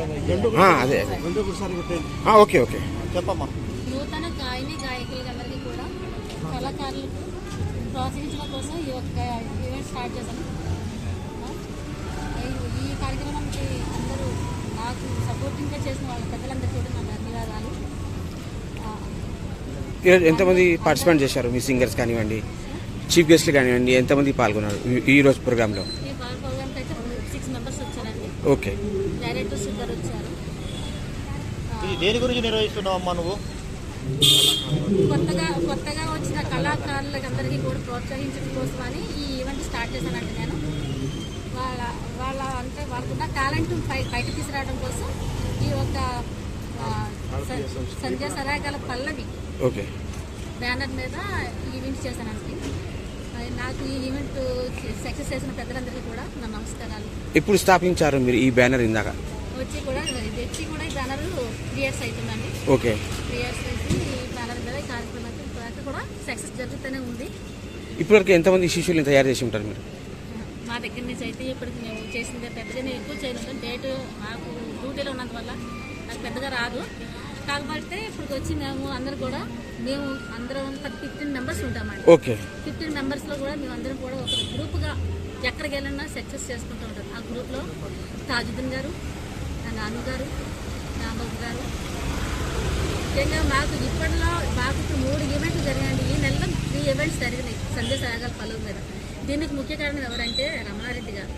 అదే okay okay. చెప్పమ్మా. నూతన గాయని గాయకులందరికీ కూడా కళాకారులకు ప్రోత్సహించడం కోసం ఈ యొక్క ఈవెంట్ స్టార్ట్ చేశాను. ఈ- కార్యక్రమానికి అందరూ నాకు సపోర్టింగ్గా చేసిన వాళ్ళ పెద్దలందరికీ కూడా నా ధన్యవాదాలు. ఈరోజు ఎంతమంది పార్టిసిపేట్ చేశారు? మీ సింగర్స్ కానివ్వండి చీఫ్ గెస్ట్లు కానివ్వండి ఎంతమంది పాల్గొన్నారు ఈ- రోజు ప్రోగ్రాంలో ఈ బాల్ ప్రోగ్రామ్కి అయితే సిక్స్ మెంబర్స్ వచ్చారండి. ఓకే. డైరెక్టర్స్ ఇద్దరు వచ్చారు. ఇది దేని గురించి నిర్వహిస్తున్నావు అమ్మా నువ్వు? కొత్తగా కొత్తగా వచ్చిన కళాకారులకు అందరికీ కూడా ప్రోత్సహించడం కోసమని ఈ ఈవెంట్ స్టార్ట్ చేశానండి నేను. వాళ్ళ వాళ్ళ అంటే వాళ్ళకున్న టాలెంట్ పై బయట తీసుకురావడం కోసం ఈ ఒక ఆ, స- సంధ్య సరాగల పల్లవి ఓకే. బ్యానర్ మీద ఈ ఈవెంట్ చేశానండి. ఈ ఈవెంట్ సక్సెస్ చేసిన పెద్దలందరికీ కూడా నా నమస్కారాలు. ఎప్పుడు స్థాపించారు మీరు ఈ బ్యానర్ ఇందాక? వచ్చి కూడా ఇది వచ్చి కూడా ఈ బ్యానర్ త్రీ ఇయర్స్ అవుతుందండి ఓకే. త్రీ ఇయర్స్ నుంచి ఈ బ్యానర్ మీద ఈ కార్యక్రమం అయితే కూడా సక్సెస్ జరుగుతూనే ఉంది. ఇప్పటివరకు ఎంతమంది శిష్యుల్ని తయారు చేసి ఉంటారు మీరు? మా దగ్గర నుంచి అయితే ఇప్పటికి మేము చేసిందే పెద్దగా నేను ఎక్కువ చేయను. డేట్ నాకు డ్యూటీలో ఉన్నందువల్ల నాకు పెద్దగా రాదు. కాకపోతే ఇప్పటికి వచ్చి మేము అందరూ కూడా మేము అందరం ఫిఫ్టీన్ మెంబర్స్ ఉంటామండి. ఓకే. ఫిఫ్టీన్ మెంబర్స్లో కూడా మేము అందరం కూడా ఒక గ్రూప్గా ఎక్కడికి వెళ్ళినా సక్సెస్ చేసుకుంటూ ఉంటాం. ఆ గ్రూప్లో తాజుద్దీన్ గారు నా నాన్న గారు నాబాబు గారు. ముఖ్యంగా మాకు ఇప్పటిలో మాకు ఇప్పుడు మూడు ఈవెంట్లు జరిగాయండి. ఈ నెలలో త్రీ ఈవెంట్స్ జరిగినాయి. సందేశ సాగర్ పలువు మీద. దీనికి ముఖ్య కారణం ఎవరంటే రమణారెడ్డి గారు.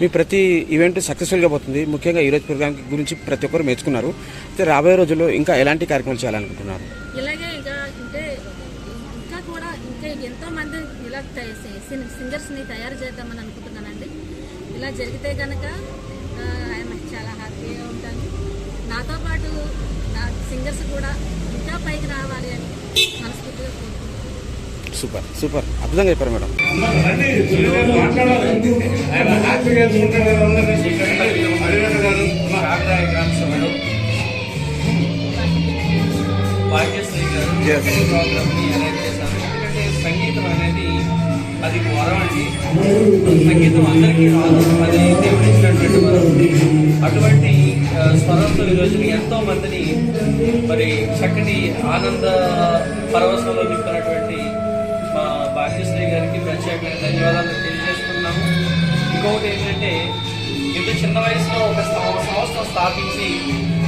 మీ ప్రతి ఈవెంట్ సక్సెస్ఫుల్గా పోతుంది. ముఖ్యంగా ఈరోజు ప్రోగ్రామ్ గురించి ప్రతి ఒక్కరు మెచ్చుకున్నారు. అయితే రాబోయే రోజుల్లో ఇంకా ఎలాంటి కార్యక్రమాలు చేయాలనుకుంటున్నారు? ఇలాగే ఇంకా అంటే ఇంకా కూడా ఇంకా ఎంతో మంది ఇలా సింగర్స్ని తయారు చేద్దామని అనుకుంటున్నానండి. ఇలా జరిగితే కనుక ఆయన చాలా హ్యాపీగా ఉంటాను. నాతో పాటు నా సింగర్స్ కూడా ఇంకా పైకి రావాలి అని మనస్ఫూర్తిగా కోరుకుంటున్నాను. Super super. అద్భుతంగా చెప్పారు మేడం. సంగీతం అనేది అది వరం అండి. సంగీతం అందరికీ రాదు అది దేవుడు ఇచ్చినటువంటి వరం. అటువంటి స్వరంతో ఈరోజు ఎంతో మందిని మరి చక్కటి ఆనంద పరవశంలో భాగ్యశ్రీ గారికి ప్రత్యేకమైన ధన్యవాదాలు తెలియజేసుకున్నాము ఇంకొకటి ఏంటంటే ఇంత చిన్న వయసులో ఒక సంస్థ స్థాపించి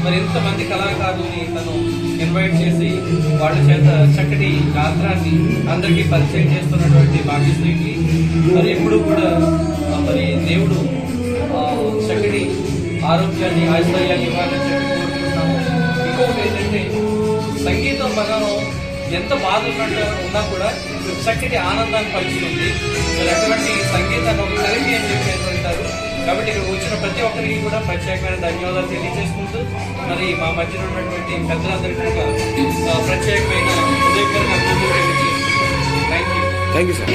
మరి ఇంతమంది కళాకారుల్ని తను ఇన్వైట్ చేసి వాళ్ళ చేత చక్కటి గాత్రాన్ని అందరికీ పరిచయం చేస్తున్నటువంటి భాగ్యశ్రీకి మరి ఎప్పుడు కూడా మరి దేవుడు చక్కటి ఆరోగ్యాన్ని ఐశ్వర్యాన్ని ఇవ్వాలని చెప్పి కోరుకుంటున్నాము. ఇంకొకటి ఏంటంటే సంగీతం మనం ఎంత బాధ ఉన్నట్టు ఉన్నా కూడా చక్కటి ఆనందాన్ని పంచుతుంది. మరి అటువంటి సంగీతాన్ని ఒక థెరపీ అని చెప్పి అంటారు కాబట్టి ఇక్కడ వచ్చిన ప్రతి ఒక్కరికి కూడా ప్రత్యేకమైన ధన్యవాదాలు తెలియజేసుకుంటూ మరి మా మధ్యలో ఉన్నటువంటి పెద్దలందరికీ కూడా ప్రత్యేకమైన thank you thank you sir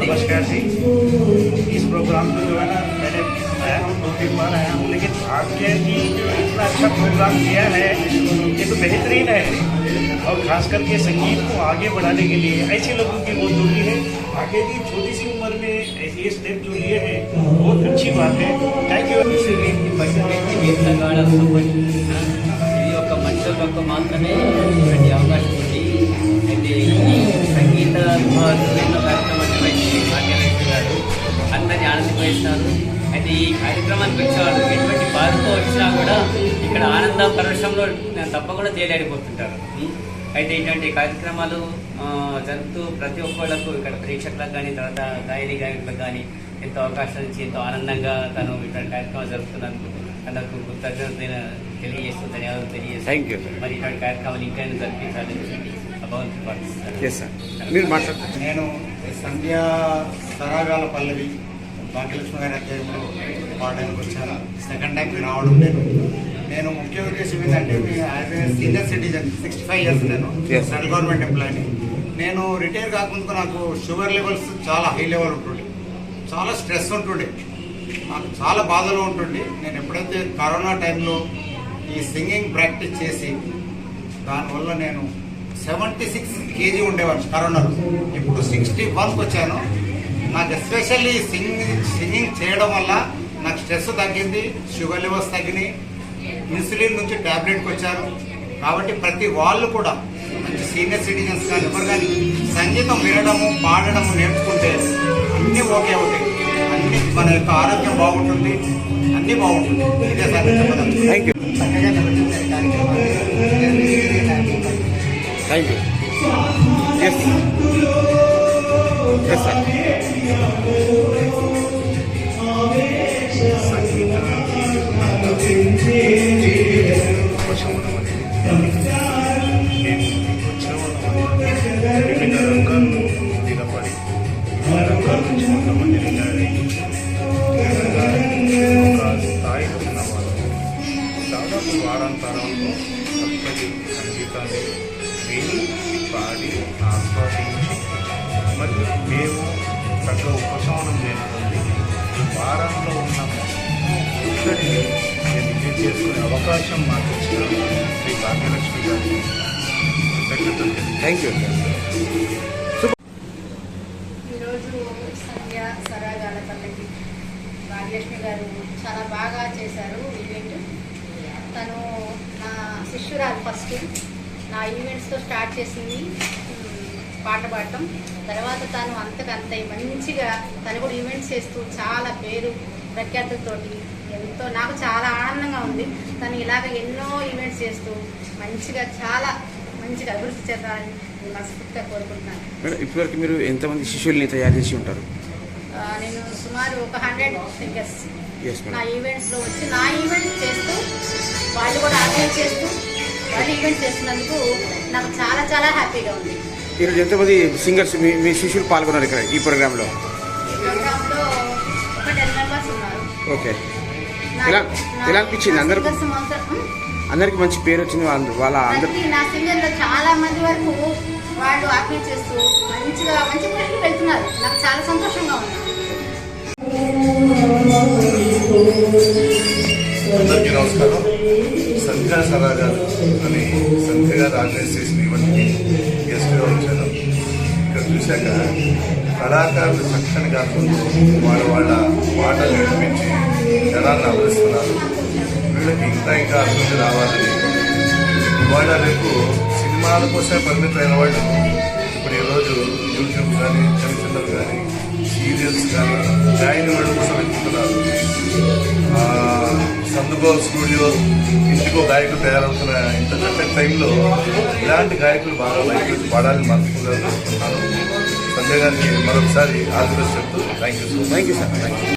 नमस्कार जी। इस प्रोग्राम को जो है ना मैंने दो तीन बार आया हूँ लेकिन आपके कि इतना अच्छा प्रोग्राम किया है ये तो बेहतरीन है। और खास करके संगीत को आगे बढ़ाने के लिए ऐसे लोगों की बहुत दूरी है। आगे की छोटी सी उम्र में ये स्टेप जो लिए है बहुत अच्छी बात है। थैंक यू ఒక మాత్రమే ఇటువంటి అవకాశం ఉంది. అయితే ఈ సంగీత మహోత్సవంలో కార్యక్రమాన్ని మంచి భాగ్యలక్ష్మి గారు అందరినీ ఆనందపరుస్తున్నారు అయితే ఈ కార్యక్రమానికి వచ్చేవాళ్ళు ఎటువంటి బాధతో వచ్చినా కూడా ఇక్కడ ఆనంద పరవశంలో తప్పకుండా తేలాడిపోతుంటారు. అయితే ఇటువంటి కార్యక్రమాలు జరుగుతూ ప్రతి ఒక్కళ్ళకు ఇక్కడ ప్రేక్షకులకు కానీ తర్వాత గాయని గాయకులకు కానీ ఎంతో అవకాశాలు ఇచ్చి ఎంతో ఆనందంగా తను ఇటువంటి కార్యక్రమాలు జరుపుతున్నందుకు తనకు కృతజ్ఞత తెలియజేస్తూ ధన్యవాదాలు తెలియజేస్తూ Thank you, sir. మరి ఇటువంటి కార్యక్రమాలు ఇంకా జరిపించాలని భగవంతుడు ప్రార్థిస్తాను నేను సంధ్య సరాగాల పల్లవి భాగ్యలక్ష్మి గారి అధ్యాయంలో పాడడానికి వచ్చాను. సెకండ్ టైం రావడం నేను నేను ముఖ్య ఉద్దేశం ఏంటంటే as a senior citizen sixty five years నేను. సెంట్రల్ గవర్నమెంట్ ఎంప్లాయీని నేను రిటైర్ కాకముందుకు నాకు షుగర్ లెవెల్స్ చాలా హై లెవెల్ ఉంటుండే. చాలా స్ట్రెస్ ఉంటుండే. నాకు చాలా బాధలో ఉంటుంది. నేను ఎప్పుడైతే కరోనా టైంలో ఈ సింగింగ్ ప్రాక్టీస్ చేసి దానివల్ల నేను సెవెంటీ సిక్స్ కేజీ ఉండేవాడిని కరోనాలో ఇప్పుడు సిక్స్టీ వన్కి వచ్చాను. నాకు ఎస్పెషల్లీ సింగింగ్ సింగింగ్ చేయడం వల్ల నాకు స్ట్రెస్ తగ్గింది షుగర్ లెవెల్స్ తగ్గినాయి. ఇన్సులిన్ నుంచి ట్యాబ్లెట్కి వచ్చాను. కాబట్టి ప్రతి వాళ్ళు కూడా మంచి సీనియర్ సిటిజన్స్ కానీ ఎవరు కానీ సంగీతం వినడము పాడడము నేర్చుకుంటే అన్నీ ఓకే అవుతాయి. అన్ని మన యొక్క ఆరోగ్యం బాగుంటుంది. అన్నీ బాగుంటుంది. ఇదే సార్. థ్యాంక్ యూ చక్కగా జరుగుతుంది కార్యక్రమాలు థ్యాంక్ యూ ఎస్ సంగీతాన్ని విని పాడి ఆస్వాదించి మరియు మేము తగ్గ ఉపశమనం చేసుకుంది వారంలో ఉన్న ఒక్కడిని నేను విజయం చేసుకునే అవకాశం మాకు ఇచ్చిన శ్రీ భాగ్యలక్ష్మి గారికి కృతజ్ఞతలు తెలియజేస్తున్నాను. థ్యాంక్ యూ ఈరోజు సంధ్య సరాగాలపల్లికి భాగ్యలక్ష్మి గారు చాలా బాగా చేశారు ఈవెంట్ తను నా శిష్యురాలు ఫస్ట్ నా ఈవెంట్స్తో స్టార్ట్ చేసింది. పాట పాడటం. తర్వాత తను అంతకంతే మంచిగా తను కూడా ఈవెంట్స్ చేస్తూ చాలా పేరు ప్రఖ్యాతులతోటి ఎంతో నాకు చాలా ఆనందంగా ఉంది. తను ఇలాగ ఎన్నో ఈవెంట్స్ చేస్తూ మంచిగా చాలా మంచిగా అభివృద్ధి నేను మనస్ఫూర్తిగా కోరుకుంటున్నాను. మేడం ఇప్పటివరకు మీరు ఎంతమంది శిష్యుల్ని తయారు చేసి ఉంటారు? నేను సుమారు ఒక హండ్రెడ్ ఫిగర్స్ నా ఈవెంట్స్లో వచ్చి నా ఈవెంట్స్ చేస్తూ వాళ్ళు కూడా ఆర్గనైజ్ చేస్తూ వాళ్ళు ఈవెంట్స్ చేస్తున్నందుకు నాకు చాలా చాలా హ్యాపీగా ఉంది. ఈరోజు ఎంతమంది సింగర్స్ మీ మీ శిష్యులు పాల్గొన్నారు ఇక్కడ ఈ ప్రోగ్రాంలో? ఈ ప్రోగ్రాంలో ఒక టెన్ మెంబర్స్ ఉన్నారు. ఓకే. ఎలా- ఎలా అనిపించింది నా అందరూ? singers మొత్తం, ఉమ్, అందరికి మంచి పేరు వచ్చింది వాళ్ళ వాళ్ళ అందరు ప్రతి నా సింగర్లో చాలా మంది వరకు వాళ్ళు ఆర్గనైజ్ చేస్తూ మంచిగా మంచి వెళ్తున్నారు. నాకు చాలా సంతోషంగా ఉంది. అందరికీ నమస్కారం. సంధ్యా సరాగాలు అని సంధ్య గారు ఆర్గనైజ్ చేసిన ఈవెంట్కి గెస్ట్గా వచ్చాను ఇక్కడ చూశాక కళాకారులు చక్కని గాత్రంతో వాళ్ళ వాళ్ళ పాటలు వినిపించి జనాన్ని అలరిస్తున్నారు వీళ్ళకి ఇంకా ఇంకా అభివృద్ధి రావాలని ఇవాళ రేపు సినిమాల కోసమే పరిమితమైన వాళ్ళు ఇప్పుడు ఈరోజు యూట్యూబ్ కానీ చలచిత్రాలు కానీ సీరియల్స్ కానీ జాయిన్ వాళ్ళు సందుగో స్టూడియో ఇంటికో గాయకులు తయారవుతున్న ఇంత టైంలో ఇలాంటి గాయకులు బాగా లైక్ పడాలని మనసుకుంటున్నాను సంజయ్ గారికి మరొకసారి ఆశీర్వదిస్తూ thank you so thank you sir thank you